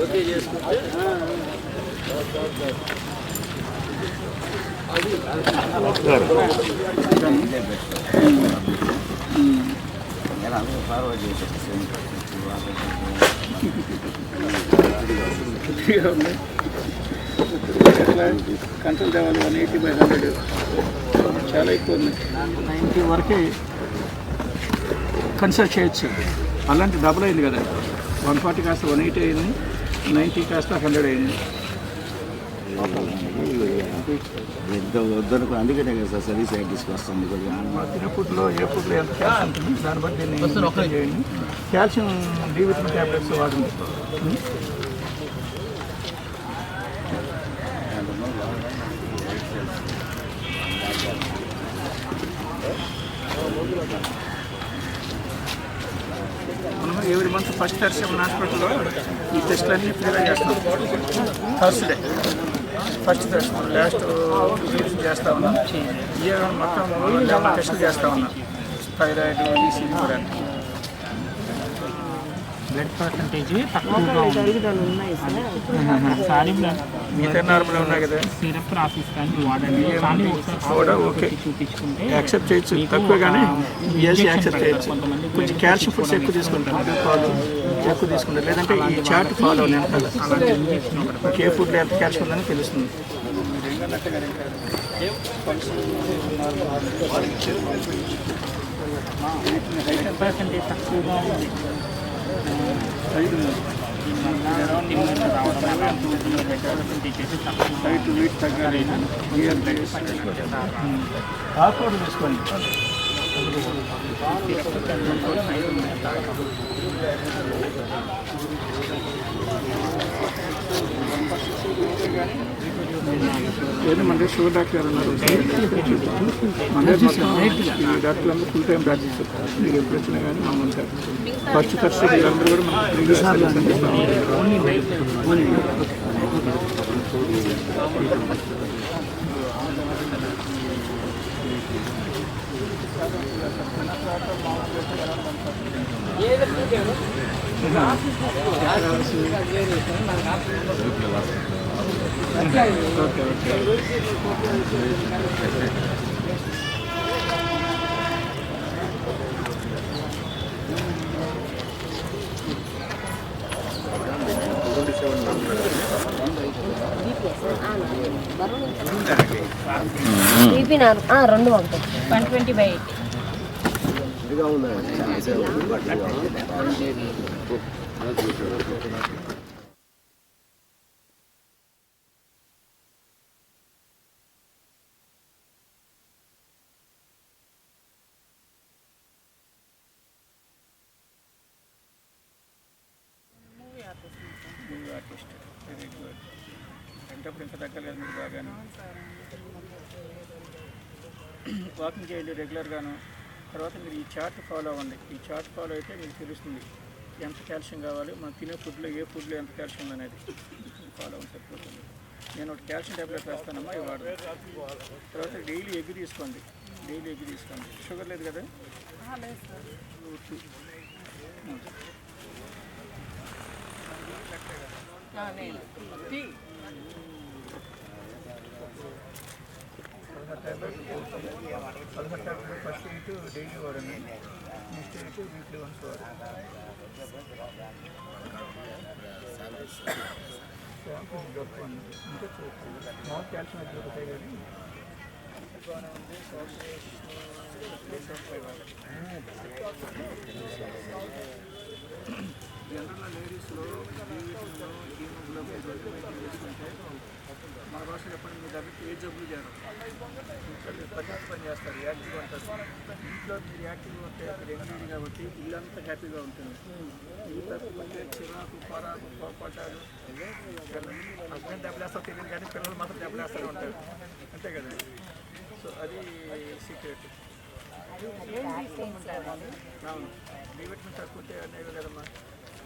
Okay చేసుకుంటే forward చేసేది control తేవాలి వన్ ఎయిటీ బై హండ్రెడ్ చాలా ఎక్కువ ఉంది. నైంటీ వరకే కన్సిడర్ చేయొచ్చు. అలాంటి డబుల్ అయింది కదా. వన్ ఫార్టీ కాస్త వన్ ఎయిటీ అయింది. నైంటీ కాస్త హండ్రెడ్ అయింది. వద్దనుకో అందుకనే కదా సార్ సర్వీస్ యాక్ట్ తీసుకొస్తుంది కొద్దిగా మా ఫుడ్లో ఏ ఫుడ్లో ఎంత కాల్షియం ఉంటుంది దాన్ని బట్టి మెయింటైన్ చేయండి. కాల్షియం డి విటమిన్ ట్యాబ్లెట్స్ వాడండి ఫస్ట్ దర్శనం హాస్పిటల్లో ఈ టెస్ట్లన్నీ ఫ్రీగా చేస్తాం first day. First test last చేస్తా ఉన్నాం. ఇయర్ మొత్తం లెవెన్ టెస్టులు చేస్తా ఉన్నాం. థైరాయిడ్ ఈసీ కూడా. బ్లడ్ పర్సంటేజ్ తక్కువగా ఉంది. సారీ. బ్లడ్ సిరప్ రాసిస్తాను వాడండి. కానీ ఒకసారి చూపించుకుంటే యాక్సెప్ట్ చేయొచ్చు. తక్కువ కానీ బిఎస్సీ యాక్సెప్ట్ చేయొచ్చు. కొంచెం కాల్షియం ఫుడ్స్ ఎక్కువ పాలు ఎక్కువ తీసుకుంటారు. లేదంటే ఈ చార్ట్ ఫాలో అలాంటి ఏ ఫుడ్లో ఎంత కాల్షియం ఉందని తెలుస్తుంది. పర్సంటేజ్ తక్కువగా ఉంది. దీనివల్ల వెయిట్ తగ్గాలి ఇయర్ డేస్ తీసుకోండి మన దగ్గర షుగర్ డాక్టర్ ఉన్నారు. మన ఈ డాక్టర్ అందరూ ఫుల్ టైం ప్రాక్టీస్ చేస్తారు. మీరు ఎప్పుడు వచ్చినా కానీ మా ఉంటారు ఖర్చు ఖర్చు వీళ్ళందరూ కూడా మనకు ఫ్రీగా ఓకే ఓకే బీపీనారు రెండు పంపండి వన్ ట్వంటీ బై ఎయిట్ మూవీ అంటే ఇంకా తగ్గలేదు మీరు బాగాను. వాకింగ్ చేయండి రెగ్యులర్గాను. తర్వాత మీరు ఈ చార్ట్ ఫాలో అవ్వండి. ఈ చార్ట్ ఫాలో అయితే మీకు తెలుస్తుంది ఎంత కాల్షియం కావాలి మనం తినే ఫుడ్లో ఏ ఫుడ్లో ఎంత కాల్షియం ఉంది అనేది. ఫాలో అవ్వండి సరిపోతుంది నేను ఒకటి కాల్షియం ట్యాబ్లెట్ వేస్తానమ్మా ఇవి వాడు తర్వాత డైలీ ఎగ్ తీసుకోండి. డైలీ ఎగ్ తీసుకోండి. షుగర్ లేదు కదా? ఓకే. పదహారు టాబ్లెట్ ఫస్ట్ ఎయిట్ డైలీ వాడండి నెక్స్ట్ ఎయిట్ వీక్లీ వన్స్ వాడండి షాంపూ దొరకండి ఇంకా స్మాల్ క్యాల్షియం అయితే దొరుకుతాయి కానీ బాగానే ఉంది జనరల్ లేడీస్లో జీవితంలో హీమోగ్లోబిన్ చేసుకుంటే మన భాషలో చెప్పండి మీ దగ్గర ఏ జబ్బులు ఇక్కడ పద్ధతి పని చేస్తారు యాక్టివ్గా ఉంటారు. ఇంట్లో మీరు యాక్టివ్గా ఉంటే ఎంగేజ్ కాబట్టి ఇల్లంతా హ్యాపీగా ఉంటుంది. ఈ తప్పిపోతే చిరాకు పరాకు కోపడ్డాలు హస్బెండ్ దెబ్బలేస్తా తెలియదు కానీ పిల్లలు మాత్రం దెబ్బలేస్తూనే ఉంటారు. అంతే కదా? సో అది సీక్రెట్ అవును. డి విటమిన్ తక్కువ అనేవి కదమ్మా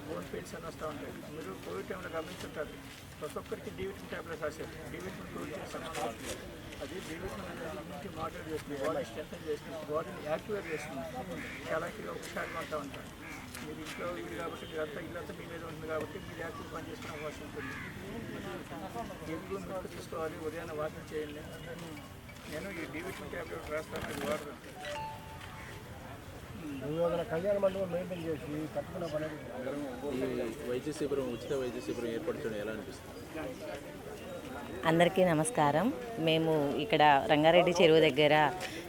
బోన్ పెయిన్స్ అని వస్తూ ఉంటాయి. మీరు కోవిడ్ టైంలో గమనించుంటారు ప్రతి ఒక్కరికి డి విటమిన్ ట్యాబ్లెట్స్ రాశారు. డి విటమిన్ కోవిడ్ చేస్తాను అది జీవితం అనేది ఇంటి మోడల్ చేస్తుంది. బాడీ స్ట్రెంగ్ చేస్తుంది. బాడీని యాక్టివేట్ చేస్తుంది. చాలా ఒకసారి అంటూ ఉంటారు. మీరు ఇంట్లో ఇల్లు కాబట్టి మీరంతా ఇల్లంతా మీ మీద ఉంటుంది కాబట్టి మీరు యాక్టివ్ పని చేసుకునే అవకాశం ఉంటుంది. ఎరువు మీరు తీసుకోవాలి? ఉదయాన్నే వాకింగ్ చేయండి. నేను ఈ డివిజన్ ట్యాబ్లెట్ రాస్తాను. అది వాడదు కళ్యాణ మండపం మెయింటైన్ చేసి కట్టుకున్న పని ఈ వైద్య శిబిరం ఉచిత వైద్య శిబిరం ఏర్పాటు చేయడం ఎలా అనిపిస్తుంది? అందరికీ నమస్కారం. మేము ఇక్కడ రంగారెడ్డి చెరువు దగ్గర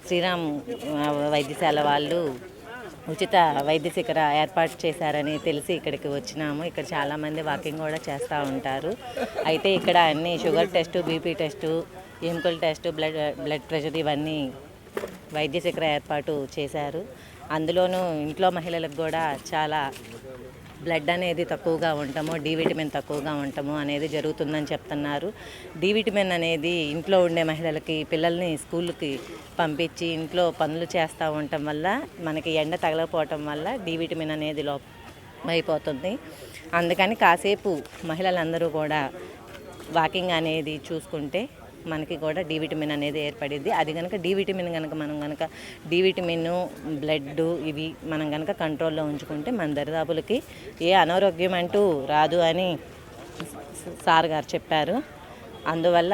శ్రీరామ్ వైద్యశాల వాళ్ళు ఉచిత వైద్య శిఖర ఏర్పాటు చేశారని తెలిసి ఇక్కడికి వచ్చినాము. ఇక్కడ చాలామంది వాకింగ్ కూడా చేస్తూ ఉంటారు. అయితే ఇక్కడ అన్ని షుగర్ టెస్టు బీపీ టెస్టు ఎముకల టెస్టు బ్లడ్ బ్లడ్ ప్రెషర్ ఇవన్నీ వైద్య శిఖర ఏర్పాటు చేశారు. అందులోనూ ఇంట్లో మహిళలకు కూడా చాలా బ్లడ్ అనేది తక్కువగా ఉండటము డి విటమిన్ తక్కువగా ఉండటము అనేది జరుగుతుందని చెప్తున్నారు. డి విటమిన్ అనేది ఇంట్లో ఉండే మహిళలకి పిల్లల్ని స్కూల్కి పంపించి ఇంట్లో పనులు చేస్తూ ఉండటం వల్ల మనకి ఎండ తగలకపోవటం వల్ల డి విటమిన్ అనేది లో అయిపోతుంది అందుకని కాసేపు మహిళలందరూ కూడా వాకింగ్ అనేది చూసుకుంటే మనకి కూడా డి విటమిన్ అనేది ఏర్పడింది. అది కనుక డి విటమిన్ కనుక మనం కనుక డి విటమిన్ బ్లడ్ ఇవి మనం కనుక కంట్రోల్లో ఉంచుకుంటే మన దరిదాపులకి ఏ అనారోగ్యం అంటూ రాదు అని సార్ గారు చెప్పారు. అందువల్ల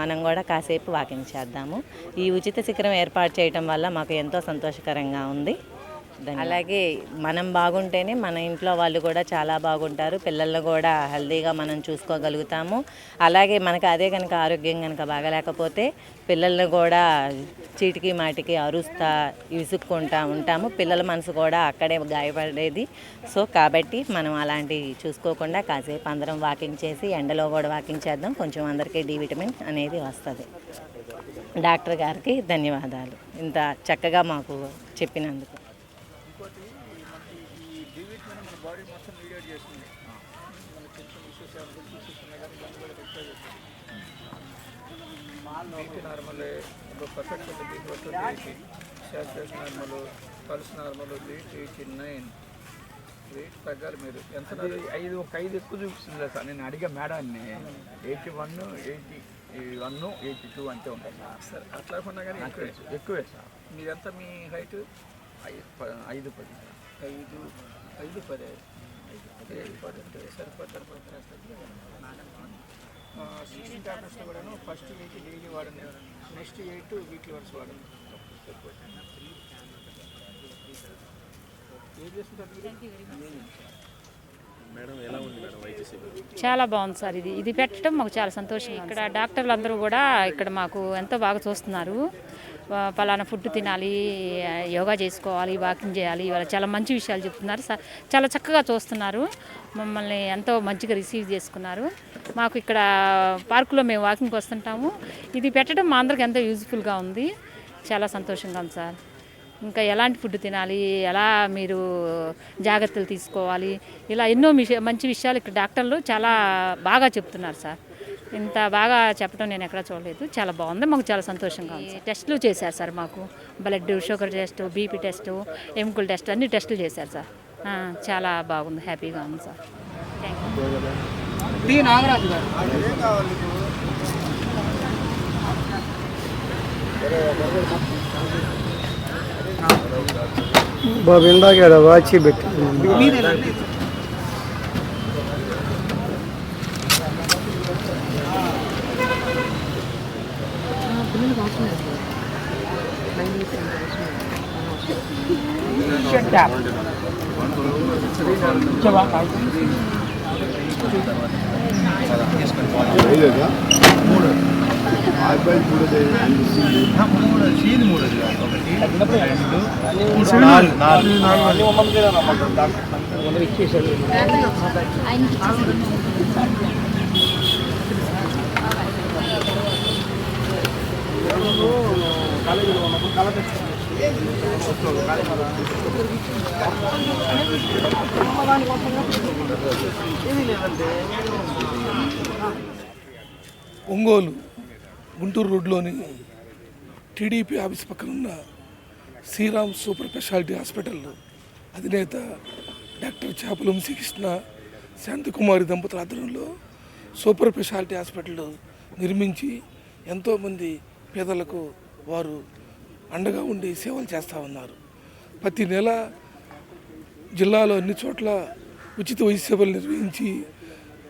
మనం కూడా కాసేపు వాకింగ్ చేద్దాము. ఈ ఉచిత శిఖరం ఏర్పాటు చేయటం వల్ల మాకు ఎంతో సంతోషకరంగా ఉంది. అలాగే మనం బాగుంటేనే మన ఇంట్లో వాళ్ళు కూడా చాలా బాగుంటారు. పిల్లలను కూడా హెల్తీగా మనం చూసుకోగలుగుతాము. అలాగే మనకు అదే కనుక ఆరోగ్యం కనుక బాగలేకపోతే పిల్లల్ని కూడా చీటికి మాటికి అరుస్తా విసుక్కుంటా ఉంటాము. పిల్లల మనసు కూడా అక్కడే గాయపడేది. సో కాబట్టి మనం అలాంటివి చూసుకోకుండా కాసేపు అందరం వాకింగ్ చేసి ఎండలో కూడా వాకింగ్ చేద్దాం. కొంచెం అందరికీ డి విటమిన్ అనేది వస్తుంది. డాక్టర్ గారికి ధన్యవాదాలు. ఇంత చక్కగా మాకు చెప్పినందుకు ఇంకోటి మనకి ఈ డివిటమిన్ మన బాడీ మొత్తం మీడియేట్ చేస్తుంది మన కొంచెం ఇష్యూస్ హెల్త్ ఇష్యూస్ ఉన్నాయి కానీ దాన్ని కూడా రెక్టిఫై చేస్తుంది బీపీ నార్మల్ పర్ఫెక్ట్ ఉంది బీపీ వస్తుంది saturation normal pulse normal weight eighty nine weight తగ్గాలి మీరు ఎంత ఐదు ఒక ఐదు ఎక్కువ చూపిస్తుంది సార్. నేను అడిగా మేడాన్ని eighty one eighty one eighty two అంతే ఉంటాయి సార్. సరే అట్లా కొన్నా కానీ ఎక్కువే. ఎక్కువే సార్. మీరెంత మీ హైట్? ఐదు పది ఐదు ఐదు పది. ఐదు పది అంటే సరిపోతారు సిక్స్టీన్ టాబ్లెట్స్లో కూడాను ఫస్ట్ ఎయిట్ డైలీ వాడండి. నెక్స్ట్ ఎయిట్ వీక్లీ వన్స్ వాడండి. చాలా బాగుంది సార్ ఇది. ఇది పెట్టడం మాకు చాలా సంతోషంగా ఇక్కడ డాక్టర్లు అందరూ కూడా ఇక్కడ మాకు ఎంతో బాగా చూస్తున్నారు. పలానా ఫుడ్ తినాలి యోగా చేసుకోవాలి వాకింగ్ చేయాలి ఇవాళ చాలా మంచి విషయాలు చెప్తున్నారు. చాలా చక్కగా చూస్తున్నారు మమ్మల్ని ఎంతో మంచిగా రిసీవ్ చేసుకున్నారు. మాకు ఇక్కడ పార్కులో మేము వాకింగ్కి వస్తుంటాము. ఇది పెట్టడం మా అందరికి ఎంతో యూజ్ఫుల్గా ఉంది. చాలా సంతోషంగా ఉంది సార్. ఇంకా ఎలాంటి ఫుడ్ తినాలి ఎలా మీరు జాగ్రత్తలు తీసుకోవాలి ఇలా ఎన్నో మంచి విషయాలు ఇక్కడ డాక్టర్లు చాలా బాగా చెప్తున్నారు సార్. ఇంత బాగా చెప్పడం నేను ఎక్కడ చూడలేదు. చాలా బాగుంది. మాకు చాలా సంతోషంగా ఉంది. టెస్టులు చేశారు సార్ మాకు. Blood sugar test BP test ఎముకల టెస్ట్ అన్ని టెస్టులు చేశారు సార్. ఆ, చాలా బాగుంది. హ్యాపీగా ఉంది సార్. థ్యాంక్ యూ బాబు ఇందాక వాచి పెట్టి మూడు కాలేజీలో ఉన్నప్పుడు కళ ఒంగోలు గుంటూరు రోడ్లోని టీడీపీ ఆఫీస్ పక్కన ఉన్న శ్రీరామ్ సూపర్ స్పెషాలిటీ హాస్పిటల్ అధినేత డాక్టర్ చేపలం శ్రీకృష్ణ శాంతికుమారి దంపతుల ఆధ్వర్యంలో సూపర్ స్పెషాలిటీ హాస్పిటల్ నిర్మించి ఎంతోమంది పేదలకు వారు అండగా ఉండి సేవలు చేస్తూ ఉన్నారు. ప్రతి నెల జిల్లాలో అన్ని చోట్ల ఉచిత వైద్య సేవలు నిర్వహించి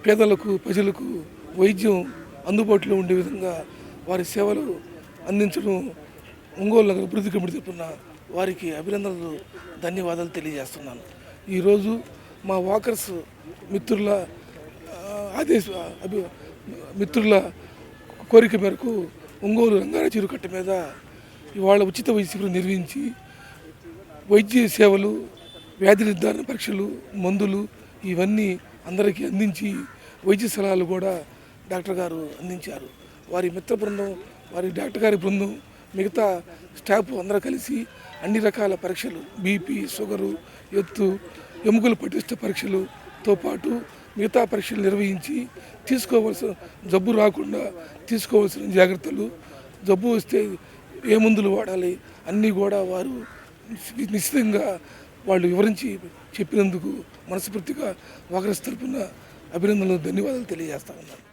పేదలకు ప్రజలకు వైద్యం అందుబాటులో ఉండే విధంగా వారి సేవలు అందించడం ఒంగోలు నగర అభివృద్ధి కమిటీ తరపున వారికి అభినందనలు ధన్యవాదాలు తెలియజేస్తున్నాను. ఈరోజు మా వాకర్స్ మిత్రుల ఆదేశ అభి మిత్రుల కోరిక మేరకు ఒంగోలు రంగారెడ్డి చెరువు కట్ట మీద ఇవాళ ఉచిత వైద్య నిర్వహించి వైద్య సేవలు వ్యాధి నిర్ధారణ పరీక్షలు మందులు ఇవన్నీ అందరికీ అందించి వైద్య సలహాలు కూడా డాక్టర్ గారు అందించారు. వారి మిత్ర బృందం వారి డాక్టర్ గారి బృందం మిగతా స్టాఫ్ అందరూ కలిసి అన్ని రకాల పరీక్షలు బీపీ షుగరు ఎత్తు ఎముకలు పటిష్ట పరీక్షలుతో పాటు మిగతా పరీక్షలు నిర్వహించి తీసుకోవాల్సిన జబ్బు రాకుండా తీసుకోవాల్సిన జాగ్రత్తలు జబ్బు వస్తే ఏ మందులు వాడాలి అన్నీ కూడా వారు నిశ్చితంగా వాళ్ళు వివరించి చెప్పినందుకు మనస్ఫూర్తిగా ఒకరి తరపున అభినందనలు ధన్యవాదాలు తెలియజేస్తా ఉన్నాను.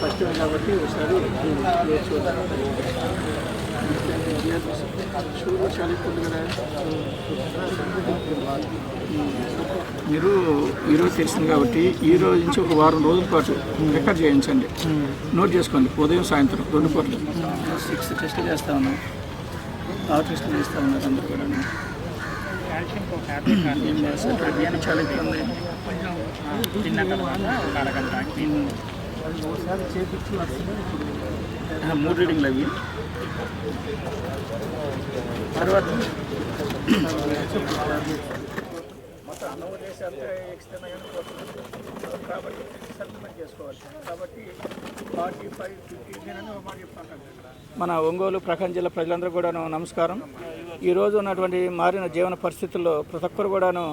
ఫస్ట్ టైం కాబట్టి ఒకసారి మీరు ఈరోజు తెలిసింది కాబట్టి ఈ రోజు నుంచి ఒక వారం రోజుల పాటు రికార్డ్ చేయించండి. నోట్ చేసుకోండి ఉదయం సాయంత్రం రెండు పూటలు. సిక్స్ టెస్టులు చేస్తా ఉన్నాం. ఆరు టెస్టులు చేస్తూ ఉన్నారు అందరు కూడా కాల్షియం ఒక చాలా ఇబ్బంది తిన్న తర్వాత ఒక అరగంట మూడు రీడింగ్లు అవి. తర్వాత అన్నం వదిలేసి కాబట్టి సెటిల్మెంట్ చేసుకోవాలి కాబట్టి ఫార్టీ ఫైవ్ ఫిఫ్టీ మాట చెప్తాను మన ఒంగోలు ప్రకాశం జిల్లా ప్రజలందరూ కూడాను నమస్కారం. ఈరోజు ఉన్నటువంటి మారిన జీవన పరిస్థితుల్లో ప్రతి ఒక్కరు కూడాను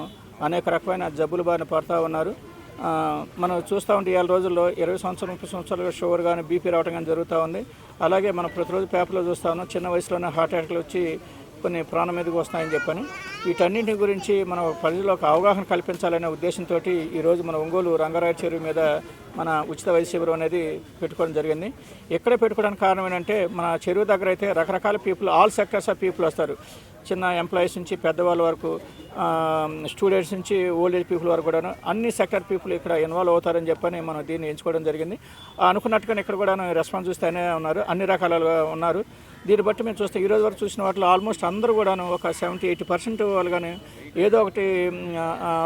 అనేక రకమైన జబ్బులు బారిన పడుతూ ఉన్నారు. మనం చూస్తూ ఉంటే ఇవాళ రోజుల్లో ఇరవై సంవత్సరాలు ముప్పై సంవత్సరాలుగా షుగర్ కానీ బీపీ రావడం కానీ జరుగుతూ ఉంది. అలాగే మనం ప్రతిరోజు పేపర్లో చూస్తా ఉన్నాం చిన్న వయసులోనే హార్ట్ అటాక్లు వచ్చి కొన్ని ప్రాణం మీదకి వస్తున్నాయని చెప్పని వీటన్నింటి గురించి మనం ప్రజల్లో ఒక అవగాహన కల్పించాలనే ఉద్దేశంతో ఈరోజు మన ఒంగోలు రంగారాయ చెరువు మీద మన ఉచిత వైద్య శిబిరం అనేది పెట్టుకోవడం జరిగింది. ఎక్కడ పెట్టుకోవడానికి కారణం ఏంటంటే మన చెరువు దగ్గర అయితే రకరకాల people all sectors of people వస్తారు. చిన్న ఎంప్లాయీస్ నుంచి పెద్దవాళ్ళ వరకు స్టూడెంట్స్ నుంచి ఓల్డ్ ఏజ్ పీపుల్ వరకు కూడా అన్ని సెక్టర్ పీపుల్ ఇక్కడ ఇన్వాల్వ్ అవుతారని చెప్పని మనం దీన్ని ఎంచుకోవడం జరిగింది. అనుకున్నట్టుగానే ఇక్కడ కూడా రెస్పాన్స్ చూస్తేనే ఉన్నారు. అన్ని రకాలుగా ఉన్నారు. దీన్ని బట్టి మేము చూస్తే ఈరోజు వరకు చూసిన వాటిలో ఆల్మోస్ట్ అందరూ కూడాను ఒక సెవెంటీ ఎయిటీ పర్సెంట్ వాళ్ళు కానీ ఏదో ఒకటి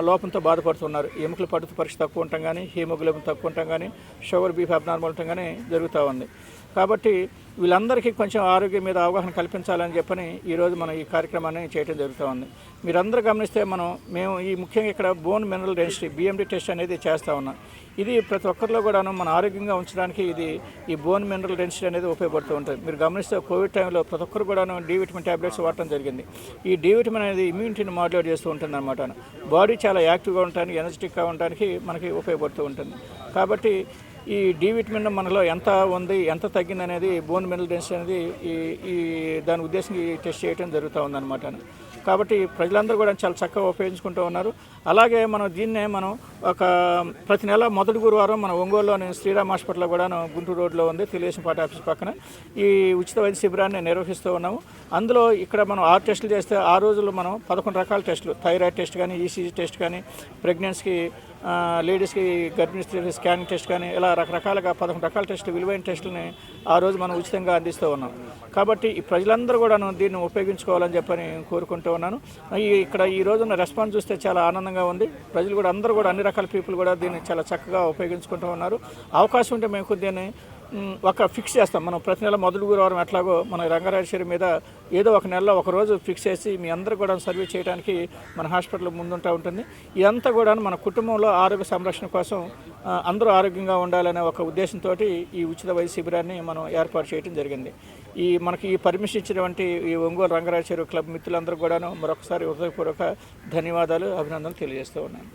లోపంతో బాధపడుతున్నారు. ఎముకల పడుతు పరీక్ష తక్కువ ఉండటం కానీ హీమోగ్లోబిన్ తక్కువ ఉండటం కానీ షుగర్ బీఫ్ అబ్నార్మల్ ఉండటం కానీ జరుగుతూ ఉంది. కాబట్టి వీళ్ళందరికీ కొంచెం ఆరోగ్యం మీద అవగాహన కల్పించాలని చెప్పని ఈరోజు మనం ఈ కార్యక్రమాన్ని చేయడం జరుగుతూ ఉంది. మీరందరూ గమనిస్తే మనం మేము ఈ ముఖ్యంగా ఇక్కడ bone mineral density BMD test అనేది చేస్తూ ఉన్నాం. ఇది ప్రతి ఒక్కరిలో కూడాను మన ఆరోగ్యంగా ఉంచడానికి ఇది ఈ బోన్ మినరల్ డెన్సిటీ అనేది ఉపయోగపడుతూ ఉంటుంది. మీరు గమనిస్తే కోవిడ్ టైంలో ప్రతి ఒక్కరు కూడాను డి విటమిన్ ట్యాబ్లెట్స్ వాడటం జరిగింది. ఈ డి విటమిన్ అనేది ఇమ్యూనిటీని మాడ్యులేట్ చేస్తూ ఉంటుంది అనమాట బాడీ చాలా యాక్టివ్గా ఉండటానికి ఎనర్జెటిక్గా ఉండడానికి మనకి ఉపయోగపడుతూ ఉంటుంది. కాబట్టి ఈ డి విటమిన్ మనలో ఎంత ఉంది ఎంత తగ్గింది అనేది బోన్ మినరల్ డెన్సిటీ అనేది ఈ ఈ దాని ఉద్దేశం ఈ టెస్ట్ చేయడం జరుగుతూ ఉందన్నమాట. కాబట్టి ప్రజలందరూ కూడా చాలా చక్కగా ఉపయోగించుకుంటూ ఉన్నారు. అలాగే మనం దీన్నే మనం ఒక ప్రతి నెల మొదటి గురువారం మన ఒంగోలులోని శ్రీరామ్ హాస్పిటల్ కూడా గుంటూరు రోడ్లో ఉంది తెలుగుదేశం పార్టీ ఆఫీస్ పక్కన. ఈ ఉచిత వైద్య శిబిరాన్ని నిర్వహిస్తూ ఉన్నాము. అందులో ఇక్కడ మనం ఆరు టెస్టులు చేస్తే ఆ రోజుల్లో మనం పదకొండు రకాల టెస్టులు. థైరాయిడ్ టెస్ట్ కానీ ఈసీజీ టెస్ట్ కానీ ప్రెగ్నెన్సీకి లేడీస్కి గర్భిణీ స్కానింగ్ టెస్ట్ కానీ ఇలా రకరకాలుగా పదకొండు రకాల టెస్టులు విలువైన టెస్టులని ఆ రోజు మనం ఉచితంగా అందిస్తూ ఉన్నాం. కాబట్టి ఈ ప్రజలందరూ కూడాను దీన్ని ఉపయోగించుకోవాలని చెప్పని కోరుకుంటూ ఉన్నాను. ఈ ఇక్కడ ఈ రోజున రెస్పాన్స్ చూస్తే చాలా ఆనందంగా ఉంది. ప్రజలు కూడా అందరూ కూడా అన్ని రకాల పీపుల్ కూడా దీన్ని చాలా చక్కగా ఉపయోగించుకుంటూ ఉన్నారు. అవకాశం ఉంటే మేము దీన్ని ఒక ఫిక్స్ చేస్తాం. మనం ప్రతి నెల మొదటి గురువారం ఎట్లాగో మన రంగరాజేశ్వరి మీద ఏదో ఒక నెలలో ఒక రోజు ఫిక్స్ చేసి మీ అందరూ కూడా సర్వీస్ చేయడానికి మన హాస్పిటల్ ముందుంటూ ఉంటుంది. ఇదంతా కూడా మన కుటుంబంలో ఆరోగ్య సంరక్షణ కోసం అందరూ ఆరోగ్యంగా ఉండాలనే ఒక ఉద్దేశంతో ఈ ఉచిత వైద్య శిబిరాన్ని మనం ఏర్పాటు చేయడం జరిగింది. ఈ మనకి ఈ పర్మిషన్ ఇచ్చినటువంటి ఈ ఒంగోలు రంగరాజేశ్వరి క్లబ్ మిత్రులందరూ కూడాను మరొకసారి హృదయపూర్వక ధన్యవాదాలు అభినందనలు తెలియజేస్తూ ఉన్నాను.